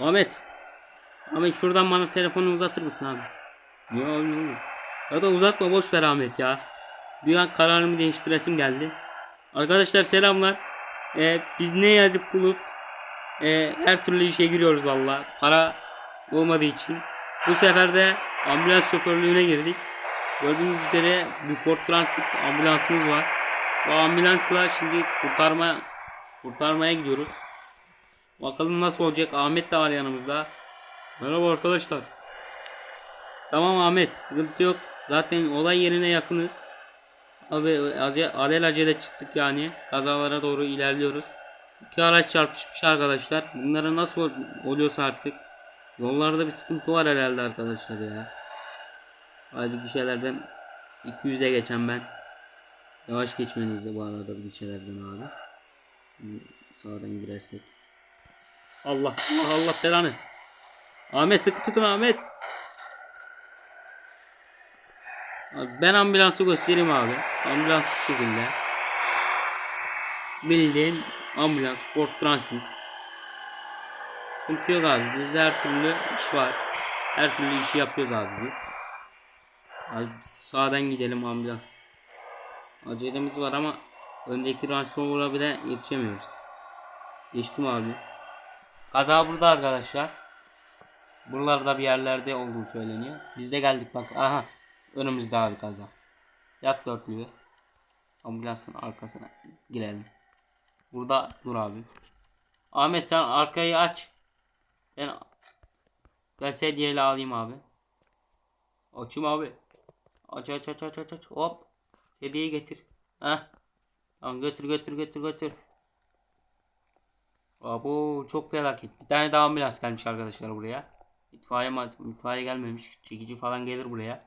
Ahmet. Ahmet şuradan bana telefonu uzatır mısın abi? Ya ne. Ya da uzatma boş ver Ahmet ya. Bir an kararımı değiştiresim geldi. Arkadaşlar selamlar. Ee, biz ne yazıp bulup e, her türlü işe giriyoruz valla. Para olmadığı için. Bu sefer de ambulans şoförlüğüne girdik. Gördüğünüz üzere bir Ford Transit ambulansımız var. Bu ambulansla şimdi kurtarma kurtarmaya gidiyoruz. Bakalım nasıl olacak. Ahmet de var yanımızda. Merhaba arkadaşlar. Tamam Ahmet sıkıntı yok. Zaten olay yerine yakınız. Abi ace, alelacele çıktık yani. Kazalara doğru ilerliyoruz. İki araç çarpışmış arkadaşlar. Bunlara nasıl ol- oluyorsa artık. Yollarda bir sıkıntı var herhalde arkadaşlar ya. Hadi gişelerden 200'de geçen ben. Yavaş geçmeniz de bu arada bu gişelerden abi. Sağdan girersek. Allah Allah Allah belanı. Ahmet sıkı tutun Ahmet. Ben ambulansı göstereyim abi. Ambulans bu şekilde. Bildiğin ambulans, Ford Transit. Sıkıntı yok abi. Bizde her türlü iş var. Her türlü işi yapıyoruz abi biz. Abi sağdan gidelim ambulans. Acelemiz var ama öndeki ransomwara bile yetişemiyoruz. Geçtim abi. Kaza burada arkadaşlar. Buralarda bir yerlerde olduğu söyleniyor. Biz de geldik bak. Aha. Önümüzde abi kaza. Yat dörtlüğü. Ambulansın arkasına girelim. Burada dur abi. Ahmet sen arkayı aç. Ben ben sedyeyle alayım abi. Açayım abi. Aç aç aç aç aç aç. Hop. Sedyeyi getir. Heh. Tamam götür götür götür götür. Abo çok felaket. Bir tane daha ambulans gelmiş arkadaşlar buraya. İtfaiye, itfaiye gelmemiş. Çekici falan gelir buraya.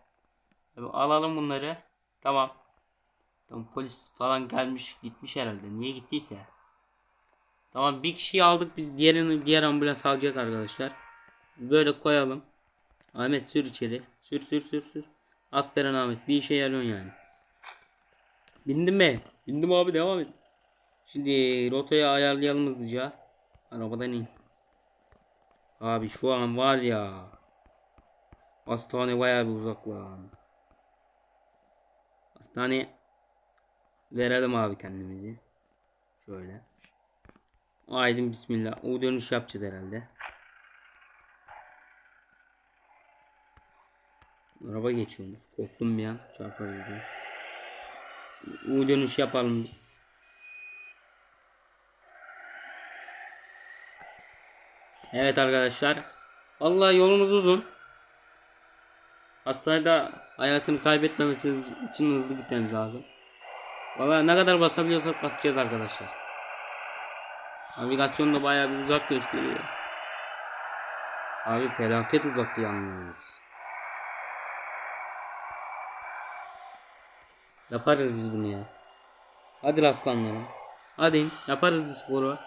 Tabii alalım bunları. Tamam. Tamam polis falan gelmiş gitmiş herhalde. Niye gittiyse. Tamam bir kişiyi aldık biz diğerini diğer ambulans alacak arkadaşlar. Böyle koyalım. Ahmet sür içeri. Sür sür sür sür. Aferin Ahmet bir işe yarıyorsun yani. Bindim mi? Bindim abi devam et. Şimdi rotayı ayarlayalım hızlıca. Arabadan in. Abi şu an var ya. Hastane bayağı bir uzak lan. Hastane verelim abi kendimizi. Şöyle. Aydın bismillah. O dönüş yapacağız herhalde. Araba geçiyormuş. Korktum bir an. Çarparız diye. U dönüş yapalım biz. Evet arkadaşlar. Vallahi yolumuz uzun. Hastanede hayatını kaybetmemesi için hızlı gitmemiz lazım. Vallahi ne kadar basabiliyorsak basacağız arkadaşlar. Navigasyon da bayağı bir uzak gösteriyor. Abi felaket uzaktı yalnız. Yaparız biz bunu ya. Hadi aslanlarım. Hadi yaparız bu sporu.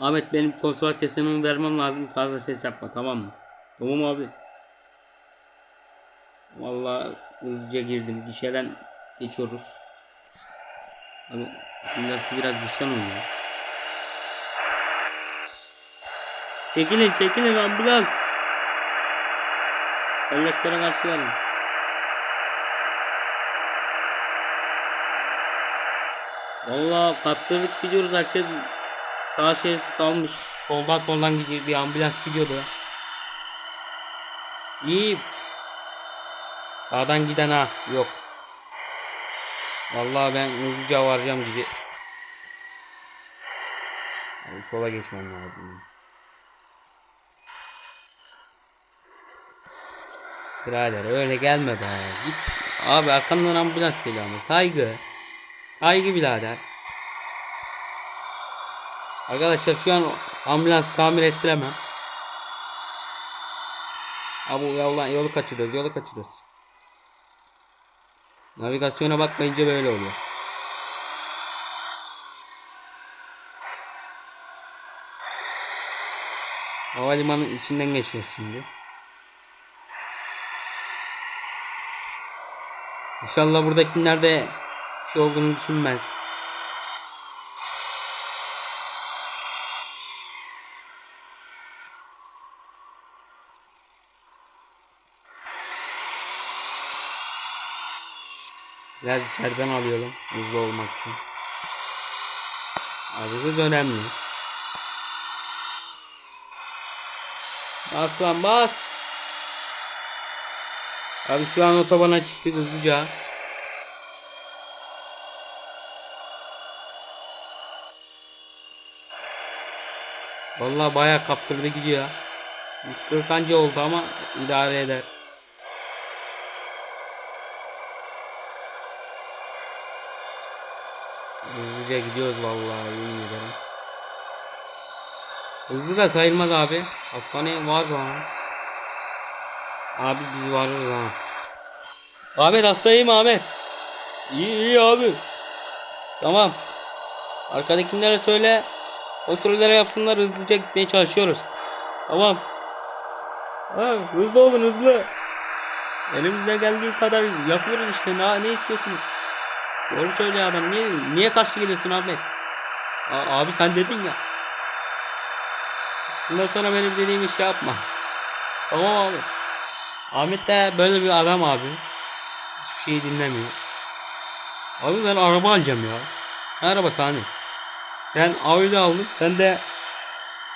Ahmet benim kontrol teslimimi vermem lazım. Fazla ses yapma tamam mı? Tamam abi. Vallahi hızlıca girdim. Gişeden geçiyoruz. Abi burası biraz dıştan oynuyor. Çekilin çekilin ambulans. Selleklere karşı gelin. Vallahi kaptırdık gidiyoruz herkes sağ şeridi salmış. Soldan soldan gidiyor bir ambulans gidiyordu. İyi. Sağdan giden ha yok. Vallahi ben hızlıca varacağım gibi. Abi sola geçmem lazım. Birader öyle gelme be. Git. Abi arkamdan ambulans geliyor ama saygı. Saygı birader. Arkadaşlar şu an ambulans tamir ettiremem. Abi yoldan yolu kaçırıyoruz, yolu kaçırıyoruz. Navigasyona bakmayınca böyle oluyor. Havalimanının içinden geçiyor şimdi. İnşallah buradakiler de şey olduğunu düşünmez. Biraz içeriden alıyorum hızlı olmak için. Abi hız önemli. Bas lan bas. Abi şu an otobana çıktık hızlıca. Vallahi bayağı kaptırdı gidiyor. 140 anca oldu ama idare eder. Hızlıca gidiyoruz vallahi yemin ederim. Hızlı da sayılmaz abi. Hastane var lan. Abi biz varırız ha. Ahmet hastayım Ahmet. İyi iyi abi. Tamam. Arkadakilere söyle. Kontrollere yapsınlar hızlıca gitmeye çalışıyoruz. Tamam. Ha, hızlı olun hızlı. Elimizden geldiği kadar yapıyoruz işte. Ne, ne istiyorsunuz? Doğru söylüyor adam. Niye niye karşı geliyorsun Ahmet? A- abi sen dedin ya. Bundan sonra benim dediğimi şey yapma. Tamam abi. Ahmet de böyle bir adam abi. Hiçbir şeyi dinlemiyor. Abi ben araba alacağım ya. Ne arabası hani? Sen Audi aldın. Ben de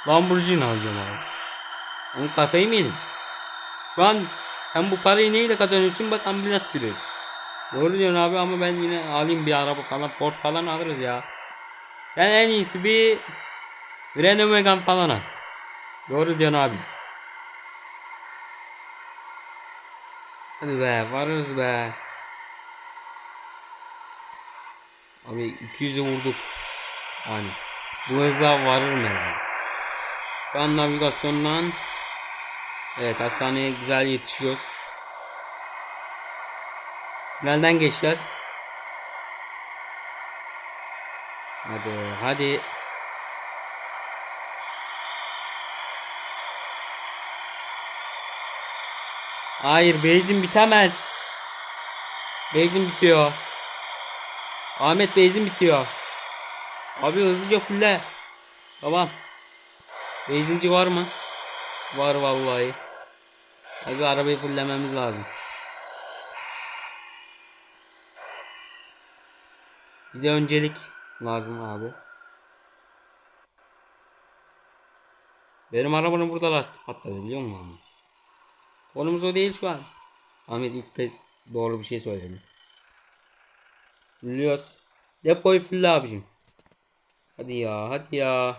Lamborghini alacağım abi. Onun kafayı mı? Şu an sen bu parayı neyle kazanıyorsun? Bak ambulans sürüyorsun. Doğru diyorsun abi ama ben yine alayım bir araba falan Ford falan alırız ya. Sen en iyisi bir Renault Megane falan al. Doğru diyorsun abi. Hadi be varırız be. Abi 200'ü vurduk. Yani bu hızla varırım herhalde. Şu an navigasyondan Evet hastaneye güzel yetişiyoruz. Tünelden geçeceğiz. Hadi hadi. Hayır benzin bitemez. Benzin bitiyor. Ahmet benzin bitiyor. Abi hızlıca fulle. Tamam. Benzinci var mı? Var vallahi. Abi arabayı fullememiz lazım. Bize öncelik lazım abi. Benim arabanın burada lastik patladı biliyor musun Ahmet? Konumuz o değil şu an. Ahmet ilk kez doğru bir şey söyledi. Fulluyoruz. Depoyu fulle abicim. Hadi ya hadi ya.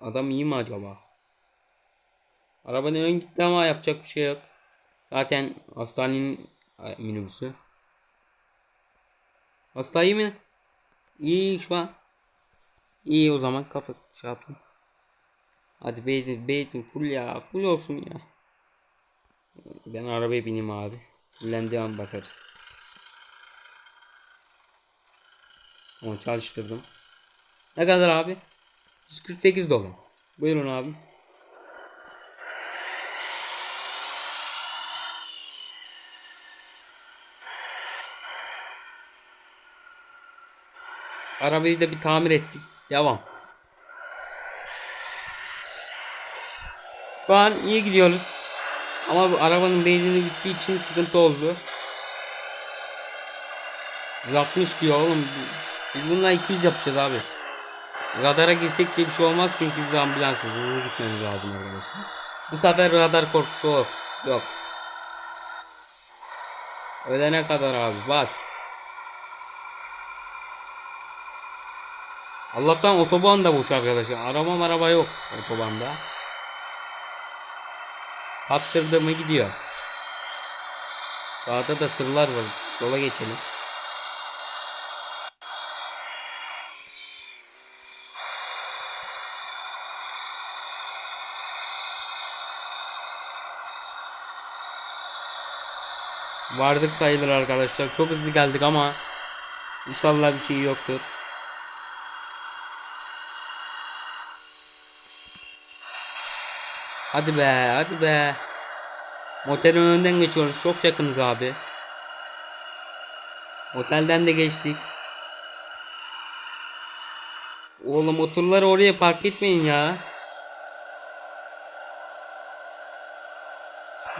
Adam iyi mi acaba? Arabanın ön gitti ama yapacak bir şey yok. Zaten hastanenin minibüsü. Hasta iyi mi? İyi şu an. İyi o zaman kapat şey yapayım. Hadi benzin benzin full ya full olsun ya. Ben arabaya bineyim abi. Fullendiği an basarız. Ama çalıştırdım. Ne kadar abi? 148 dolar. Buyurun abi. Arabayı da bir tamir ettik. Devam. Şu an iyi gidiyoruz. Ama bu arabanın benzini bittiği için sıkıntı oldu. 160 diyor oğlum. Biz bundan 200 yapacağız abi. Radara girsek de bir şey olmaz çünkü biz ambulansız hızlı gitmemiz lazım arkadaşlar. Bu sefer radar korkusu yok. Yok. Ölene kadar abi bas. Allah'tan otoban da bu arkadaşlar. Araba araba yok otobanda. Kaptırdı mı gidiyor. Sağda da tırlar var. Sola geçelim. Vardık sayılır arkadaşlar. Çok hızlı geldik ama inşallah bir şey yoktur. Hadi be hadi be. Motelin önünden geçiyoruz. Çok yakınız abi. Otelden de geçtik. Oğlum oturları oraya park etmeyin ya.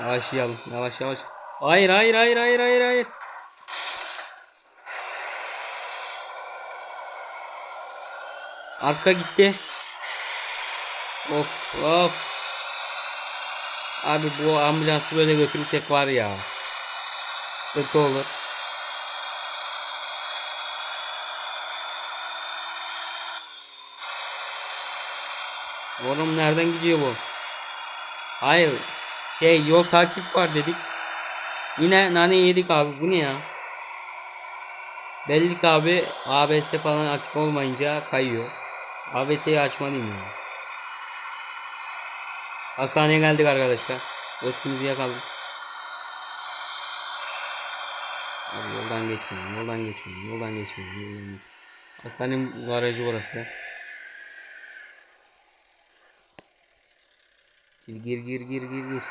Yavaşlayalım. Yavaş yavaş. Hayır hayır hayır hayır hayır hayır. Arka gitti. Of of. Abi bu ambulansı böyle götürürsek var ya. Sıkıntı olur. Oğlum nereden gidiyor bu? Hayır. Şey yol takip var dedik. Yine nane yedik abi. Bu ne ya? Belli ki abi ABS falan açık olmayınca kayıyor. ABS'yi açmalıyım ya. Hastaneye geldik arkadaşlar. Östümüzü yakalım. Abi yoldan geçmeyin, yoldan geçmeyin, yoldan geçmeyin, yoldan geçmeyin. Hastanenin garajı orası. Gir gir gir gir gir gir.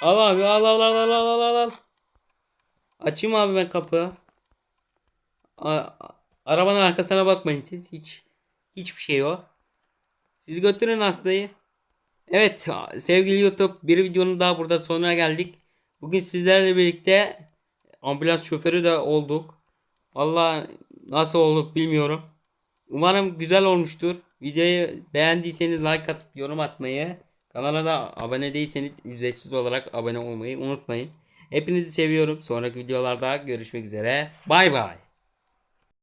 Al abi al al al al al al al. Açayım abi ben kapıyı. A- arabanın arkasına bakmayın siz hiç hiçbir şey yok. Siz götürün hastayı. Evet sevgili YouTube bir videonun daha burada sonuna geldik. Bugün sizlerle birlikte ambulans şoförü de olduk. Valla nasıl olduk bilmiyorum. Umarım güzel olmuştur. Videoyu beğendiyseniz like atıp yorum atmayı, kanala da abone değilseniz ücretsiz olarak abone olmayı unutmayın. Hepinizi seviyorum. Sonraki videolarda görüşmek üzere. Bay bay.